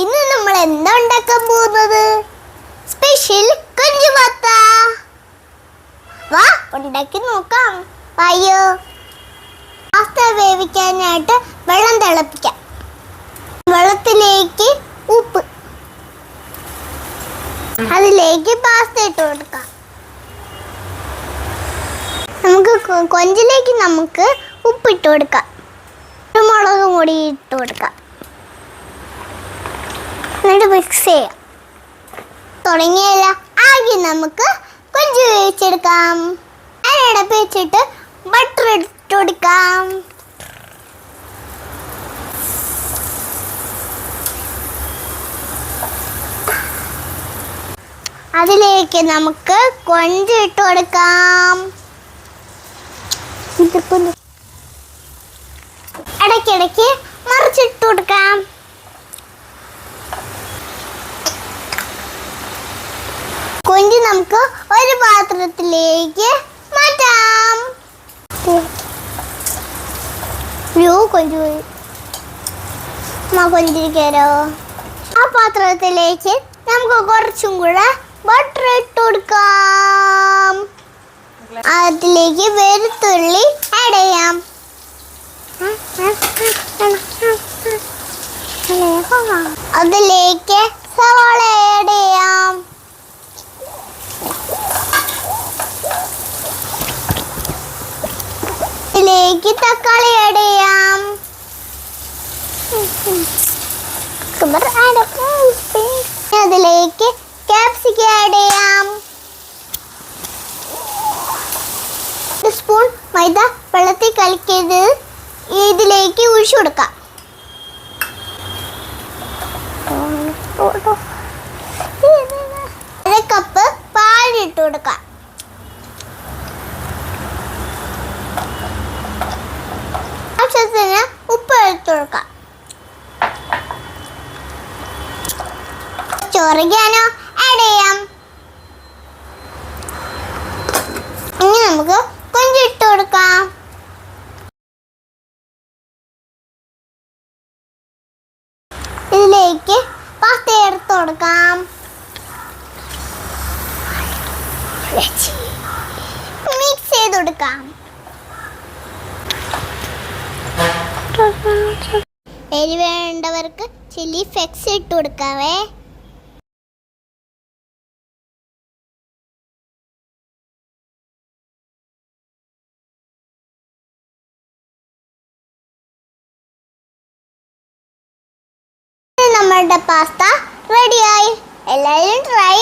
ഇന്ന് നമ്മൾ എന്താ ഉണ്ടാക്കാൻ പോകുന്നത്? സ്പെഷ്യൽ കൊഞ്ചുപാത്ത വാ ഉണ്ടാക്കി നോക്കാം. വായോ. പാസ്ത വേവിക്കാനായിട്ട് വെള്ളം തിളപ്പിക്കാം. വെള്ളത്തിലേക്ക് ഉപ്പ്. അതിലേക്ക് പാസ്ത ഇട്ട് കൊടുക്കാം. നമുക്ക് കൊഞ്ചിലേക്ക് നമുക്ക് ഉപ്പിട്ട് കൊടുക്കാം. മുളകും കൂടി ഇട്ട് കൊടുക്കാം. എന്നിട്ട് മിക്സ് ചെയ്യാം തുടങ്ങിയല്ല. ആകെ നമുക്ക് കൊഞ്ച് വേവിച്ചെടുക്കാം. അതിനടപ്പ് വെച്ചിട്ട് ബട്ടർ ഇട്ട് കൊടുക്കാം. അതിലേക്ക് നമുക്ക് കൊഞ്ച് ഇട്ട് കൊടുക്കാം. ഇടയ്ക്കിടയ്ക്ക് മറിച്ചിട്ട് കൊടുക്കാം കൊഞ്ച് നമുക്ക് ഒരു പാത്രത്തിലേക്ക് മാറ്റാം. യോ കൊഞ്ച് പോയി അമ്മ കൊഞ്ചിരിക്കാരോ? ആ പാത്രത്തിലേക്ക് നമുക്ക് കുറച്ചും കൂടെ ബട്ടർ ഇട്ട് കൊടുക്കാം. അതിലേക്ക് വെളുത്തുള്ളി ആഡ് ചെയ്യാം. അതിലേക്ക് സവാള ആഡ് ചെയ്യാം. ഇതിലേക്ക് തക്കാളി ആഡ് ചെയ്യാം. അതിലേക്ക് ക്യാപ്സിക്കം ആഡ് ചെയ്യാം. സ്പൂൺ മൈദ വെള്ളത്തിൽ കലക്കിയത് ഇതിലേക്ക് ഒഴിച്ചു കൊടുക്കാം. അര കപ്പ് പാലിട്ട് കൊടുക്കാം ആവശ്യത്തിന് ഉപ്പ് എടുത്തു കൊടുക്കാം ചൊറിക്കാനോ ആഡ് ചെയ്യാം ഇനി നമുക്ക് കൊഞ്ചിട്ട് കൊടുക്കാം. ഇതിലേക്ക് പാസ്ത എടുത്ത് കൊടുക്കാം. മിക്സ് ചെയ്ത് കൊടുക്കാം. എരി വേണ്ടവർക്ക് ചില്ലി ഫ്ലെക്സ് ഇട്ട് കൊടുക്കാവേ. നമ്മളുടെ പാസ്ത റെഡിയായി എല്ലാവരും ട്രൈ